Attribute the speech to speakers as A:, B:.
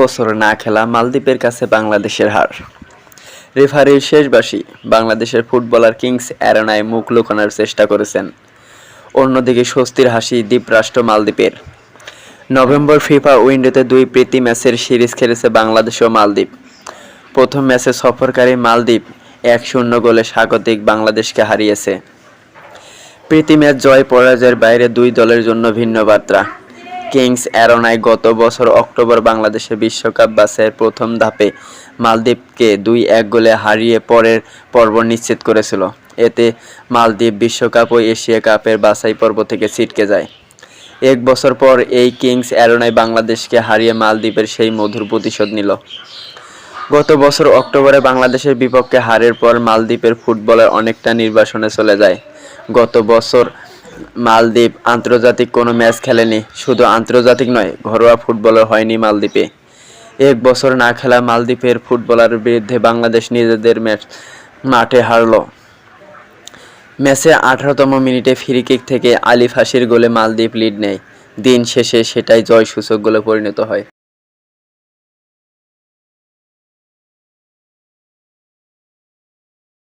A: বছর না খেলা মালদ্বীপের কাছে বাংলাদেশের হার। রেফারির শেষবাসী বাংলাদেশের ফুটবলার কিংস অ্যারেনায় মুখ লুকানোর চেষ্টা করেছেন। অন্যদিকে স্বস্তির হাসি দ্বীপরাষ্ট্র মালদ্বীপের। নভেম্বর ফিফা উইন্ডোতে দুই প্রীতি ম্যাচের সিরিজ খেলেছে বাংলাদেশ ও মালদ্বীপ। প্রথম ম্যাচে সফরকারী মালদ্বীপ এক শূন্য গোলে স্বাগতিক বাংলাদেশকে হারিয়েছে। প্রীতি ম্যাচ জয় পরাজয়ের বাইরে দুই দলের জন্য ভিন্ন বার্তা। কিংস অ্যারোনায় গত বছর অক্টোবর বাংলাদেশে বিশ্বকাপ বাছাইয়ের প্রথম ধাপে মালদ্বীপকে দুই এক গোলে হারিয়ে পরের পর্ব নিশ্চিত করেছিল। এতে মালদ্বীপ বিশ্বকাপ ও এশিয়া কাপের বাছাই পর্ব থেকে ছিটকে যায়। এক বছর পর এই কিংস অ্যারোনায় বাংলাদেশকে হারিয়ে মালদ্বীপের সেই মধুর প্রতিশোধ নিল। গত বছর অক্টোবরে বাংলাদেশের বিপক্ষে হারের পর মালদ্বীপের ফুটবলের অনেকটা নির্বাসনে চলে যায়। গত বছর মালদ্বীপ আন্তর্জাতিক কোনো ম্যাচ খেলেনি, শুধু আন্তর্জাতিক নয়, ঘরোয়া ফুটবলার হয়নি মালদ্বীপে। এক বছর না খেলা মালদ্বীপের ফুটবলারের বিরুদ্ধে বাংলাদেশ নিজেদের ম্যাচ মাঠে হারলো। ম্যাচে আঠারোতম মিনিটে ফ্রি কিক থেকে আলিফ হাসির গোলে মালদ্বীপ লিড নেয়। দিন শেষে সেটাই জয়সূচক গোলে পরিণত হয়।